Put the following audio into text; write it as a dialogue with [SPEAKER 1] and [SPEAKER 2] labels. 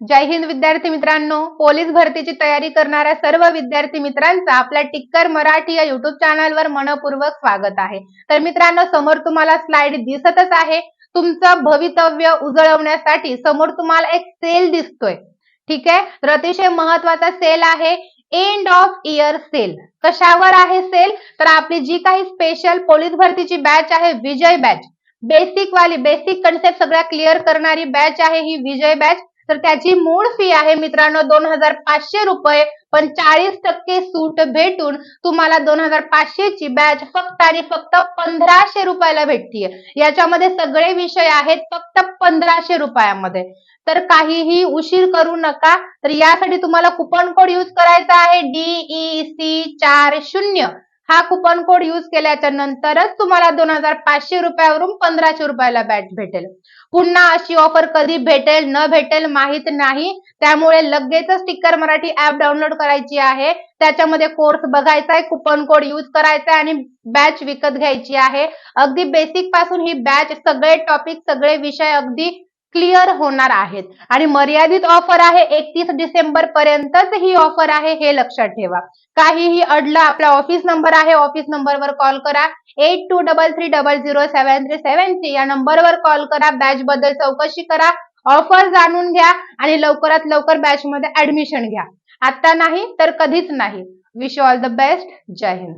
[SPEAKER 1] जय हिंद विद्यार्थी मित्रांनो. पोलीस भरतीची तयारी करणाऱ्या सर्व विद्यार्थी मित्रांचं आपल्या टिक्कर मराठी या युट्यूब चॅनलवर मनपूर्वक स्वागत आहे. तर मित्रांनो समोर तुम्हाला स्लाइड दिसतच आहे. तुमचं भवितव्य उजळवण्यासाठी समोर तुम्हाला एक सेल दिसतोय. ठीक आहे? तर अतिशय महत्त्वाचा सेल आहे एंड ऑफ इयर सेल कशावर आहे सेल तर आपली जी काही स्पेशल पोलीस भरतीची बॅच आहे विजय बॅच बेसिक वाली बेसिक कन्सेप्ट सगळ्या क्लिअर करणारी बॅच आहे ही विजय बॅच तर त्याची मूळ फी आहे मित्रांनो दोन हजार पाचशे रुपये. पण चाळीस टक्के सूट भेटून तुम्हाला दोन हजार पाचशेची बॅच फक्त आणि फक्त पंधराशे रुपयाला भेटतीये. याच्यामध्ये सगळे विषय आहेत फक्त पंधराशे रुपयामध्ये. तर काहीही उशीर करू नका. तर यासाठी तुम्हाला कुपन कोड युज करायचा आहे डीई सी चार शून्य. हा कुपन कोड युज केल्याच्या नंतरच तुम्हाला दोन हजार पाचशे रुपयावरून पंधराशे रुपयाला बॅच भेटेल. पुन्हा अशी ऑफर कधी भेटेल न भेटेल माहीत नाही. त्यामुळे लगेचच स्टिकर मराठी ऍप डाउनलोड करायची आहे. त्याच्यामध्ये कोर्स बघायचा आहे कुपन कोड युज करायचा आहे आणि बॅच विकत घ्यायची आहे. अगदी बेसिकपासून ही बॅच सगळे टॉपिक सगळे विषय अगदी क्लिअर होणार आहेत. आणि मर्यादित ऑफर आहे एकतीस डिसेंबर पर्यंतच ही ऑफर आहे हे लक्षात ठेवा. काहीही अडलं आपला ऑफिस नंबर आहे ऑफिस नंबरवर कॉल करा. Eight two double three double zero seven three seven three या नंबरवर कॉल करा. बॅच बद्दल चौकशी करा. ऑफर जाणून घ्या आणि लवकरात लवकर बॅच मध्ये ऍडमिशन घ्या. आता नाही तर कधीच नाही. विश ऑल द बेस्ट जय हिंद.